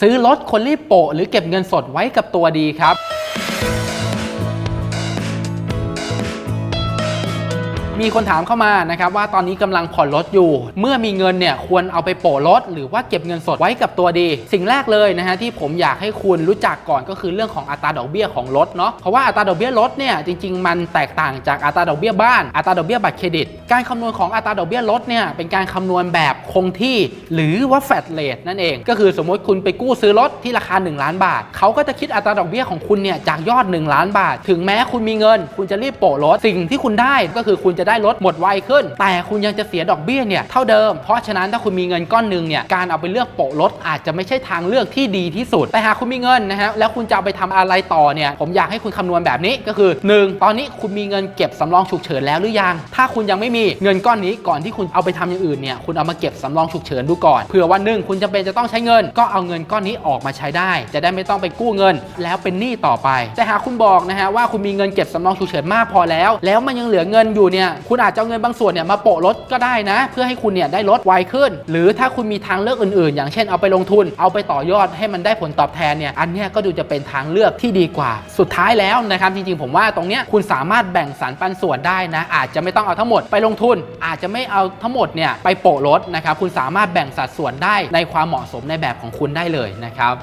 ซื้อรถคนรีบโปะหรือเก็บเงินสดไว้กับตัวดีครับ มีคนถามเข้ามานะครับว่าตอนนี้กำลังผ่อนรถอยู่ เมื่อมีเงินเนี่ยควรเอาไปโปะรถ หรือว่าเก็บเงินสดไว้กับตัวดี สิ่งแรกเลยนะฮะที่ผมอยากให้คุณรู้จักก่อนก็คือเรื่องของอัตราดอกเบี้ยของรถเนาะเพราะว่าอัตราดอกเบี้ยรถเนี่ยจริง ๆ มันแตกต่างจากอัตราดอกเบี้ยบ้านอัตราดอกเบี้ยบัตรเครดิต การคำนวณของอัตราดอกเบี้ยรถเนี่ยเป็นการคำนวณแบบคงที่หรือว่าแฟลตเรทนั่นเอง ก็คือสมมติคุณไปกู้ซื้อรถที่ราคา 1 ล้านบาทเขาก็จะคิดอัตราดอกเบี้ยของคุณเนี่ยจากยอด 1 ล้านบาท ถึงแม้คุณมีเงิน คุณจะรีบโปะรถสิ่งที่คุณได้ก็คือคุณจะได้รถหมดไวขึ้น แต่คุณยังจะเสียดอกเบี้ยเนี่ยเท่าเดิม เพราะฉะนั้นถ้าคุณมีเงินก้อนหนึ่งเนี่ยการเอาไปเลือกโปะรถอาจจะไม่ใช่ทางเลือกที่ดีที่สุด แต่หากคุณมีเงินนะฮะแล้วคุณจะเอาไปทำอะไรต่อเนี่ยผมอยากให้คุณคำนวณแบบนี้ก็คือ 1 ตอนนี้คุณมีเงินเก็บสำรองฉุกเฉินแล้วหรือยัง ถ้าคุณยังไม่มีเงินก้อนนี้ก่อนที่คุณเอาไปทำอย่างอื่นเนี่ยคุณเอามาเก็บสำรองฉุกเฉินดูก่อนเผื่อวันหนึ่งคุณจำเป็นจะต้องใช้เงิน ก็เอาเงินก้อนนี้ออกมาใช้ได้ จะได้ไม่ต้องไปกู้เงิน แล้วเป็นหนี้ต่อไป แต่หากคุณบอกนะฮะว่าคุณมีเงินเก็บสำรองฉุกเฉินมากพอแล้ว แล้วมันยังเหลือเงินอยู่เนี่ยคุณอาจจะเอาเงินบางส่วนเนี่ยมาโปะรถก็ได้นะ เพื่อให้คุณเนี่ยได้ลดไวขึ้น หรือถ้าคุณมีทางเลือกอื่นๆ อย่างเช่นเอาไปลงทุน เอาไปต่อยอดให้มันได้ผลตอบแทนเนี่ยอันเนี้ยก็ดูจะเป็นทางเลือกที่ดีกว่า สุดท้ายแล้วนะครับจริงๆ ผมว่าตรงเนี้ยคุณสามารถแบ่งสรรปันส่วนได้นะ อาจจะไม่ต้องเอาทั้งหมดไปลงทุน อาจจะไม่เอาทั้งหมดเนี่ยไปโปะรถนะครับคุณสามารถแบ่งสัดส่วนได้ในความเหมาะสมในแบบของคุณได้เลยนะครับ